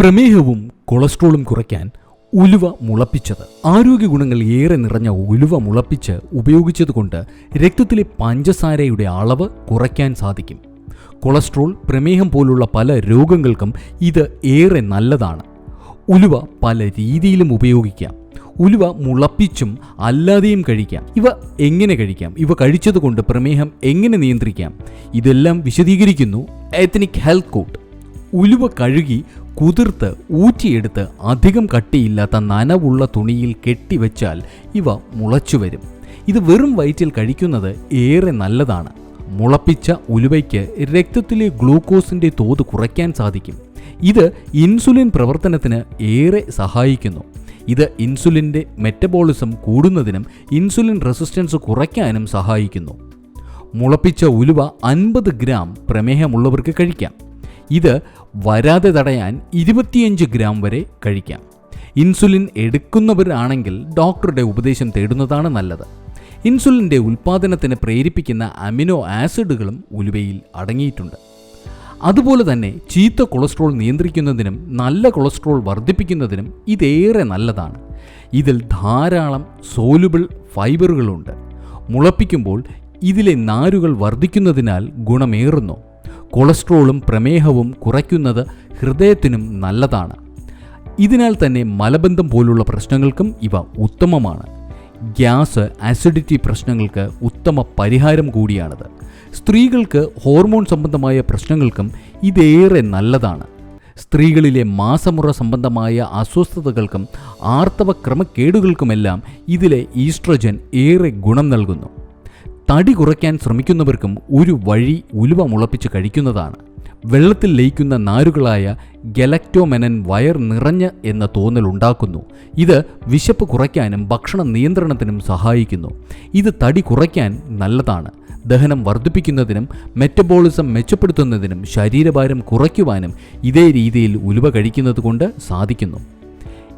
പ്രമേഹവും കൊളസ്ട്രോളും കുറയ്ക്കാൻ ഉലുവ മുളപ്പിച്ചത്. ആരോഗ്യ ഗുണങ്ങൾ ഏറെ നിറഞ്ഞ ഉലുവ മുളപ്പിച്ച് ഉപയോഗിച്ചതുകൊണ്ട് രക്തത്തിലെ പഞ്ചസാരയുടെ അളവ് കുറയ്ക്കാൻ സാധിക്കും. കൊളസ്ട്രോൾ പ്രമേഹം പോലുള്ള പല രോഗങ്ങൾക്കും ഇത് ഏറെ നല്ലതാണ്. ഉലുവ പല രീതിയിലും ഉപയോഗിക്കാം. ഉലുവ മുളപ്പിച്ചും അല്ലാതെയും കഴിക്കാം. ഇവ എങ്ങനെ കഴിക്കാം? ഇവ കഴിച്ചതുകൊണ്ട് പ്രമേഹം എങ്ങനെ നിയന്ത്രിക്കാം? ഇതെല്ലാം വിശദീകരിക്കുന്നു എത്നിക് ഹെൽത്ത് കോട്ട് ഉലുവ കഴുകി കുതിർത്ത് ഊറ്റിയെടുത്ത് അധികം കട്ടിയില്ലാത്ത നനവുള്ള തുണിയിൽ കെട്ടിവെച്ചാൽ ഇവ മുളച്ചു വരും. ഇത് വെറും വയറ്റിൽ കഴിക്കുന്നത് ഏറെ നല്ലതാണ്. മുളപ്പിച്ച ഉലുവയ്ക്ക് രക്തത്തിലെ ഗ്ലൂക്കോസിന്റെ തോത് കുറയ്ക്കാൻ സാധിക്കും. ഇത് ഇൻസുലിൻ പ്രവർത്തനത്തിന് ഏറെ സഹായിക്കുന്നു. ഇത് ഇൻസുലിന്റെ മെറ്റബോളിസം കൂടുന്നതിനും ഇൻസുലിൻ റെസിസ്റ്റൻസ് കുറയ്ക്കാനും സഹായിക്കുന്നു. മുളപ്പിച്ച ഉലുവ അൻപത് ഗ്രാം പ്രമേഹമുള്ളവർക്ക് കഴിക്കാം. ഇത് വരാതെ തടയാൻ ഇരുപത്തിയഞ്ച് ഗ്രാം വരെ കഴിക്കാം. ഇൻസുലിൻ എടുക്കുന്നവരാണെങ്കിൽ ഡോക്ടറുടെ ഉപദേശം തേടുന്നതാണ് നല്ലത്. ഇൻസുലിന്റെ ഉൽപ്പാദനത്തിന് പ്രേരിപ്പിക്കുന്ന അമിനോ ആസിഡുകളും ഉലുവയിൽ അടങ്ങിയിട്ടുണ്ട്. അതുപോലെ തന്നെ ചീത്ത കൊളസ്ട്രോൾ നിയന്ത്രിക്കുന്നതിനും നല്ല കൊളസ്ട്രോൾ വർദ്ധിപ്പിക്കുന്നതിനും ഇതേറെ നല്ലതാണ്. ഇതിൽ ധാരാളം സോലുബിൾ ഫൈബറുകളുണ്ട്. മുളപ്പിക്കുമ്പോൾ ഇതിലെ നാരുകൾ വർദ്ധിക്കുന്നതിനാൽ ഗുണമേറുന്നു. കൊളസ്ട്രോളും പ്രമേഹവും കുറയ്ക്കുന്നത് ഹൃദയത്തിനും നല്ലതാണ്. ഇതിനാൽ തന്നെ മലബന്ധം പോലുള്ള പ്രശ്നങ്ങൾക്കും ഇവ ഉത്തമമാണ്. ഗ്യാസ് ആസിഡിറ്റി പ്രശ്നങ്ങൾക്ക് ഉത്തമ പരിഹാരം കൂടിയാണിത്. സ്ത്രീകൾക്ക് ഹോർമോൺ സംബന്ധമായ പ്രശ്നങ്ങൾക്കും ഇതേറെ നല്ലതാണ്. സ്ത്രീകളിലെ മാസമുറ സംബന്ധമായ അസ്വസ്ഥതകൾക്കും ആർത്തവ ക്രമക്കേടുകൾക്കുമെല്ലാം ഇതിലെ ഈസ്ട്രജൻ ഏറെ ഗുണം നൽകുന്നു. തടി കുറയ്ക്കാൻ ശ്രമിക്കുന്നവർക്കും ഒരു വഴി ഉലുവ മുളപ്പിച്ച് കഴിക്കുന്നതാണ്. വെള്ളത്തിൽ ലയിക്കുന്ന നാരുകളായ ഗലക്ടോമെനൻ വയർ നിറഞ്ഞ് എന്ന തോന്നൽ ഉണ്ടാക്കുന്നു. ഇത് വിശപ്പ് കുറയ്ക്കാനും ഭക്ഷണ നിയന്ത്രണത്തിനും സഹായിക്കുന്നു. ഇത് തടി കുറയ്ക്കാൻ നല്ലതാണ്. ദഹനം വർദ്ധിപ്പിക്കുന്നതിനും മെറ്റബോളിസം മെച്ചപ്പെടുത്തുന്നതിനും ശരീരഭാരം കുറയ്ക്കുവാനും ഇതേ രീതിയിൽ ഉലുവ കഴിക്കുന്നത് കൊണ്ട് സാധിക്കുന്നു.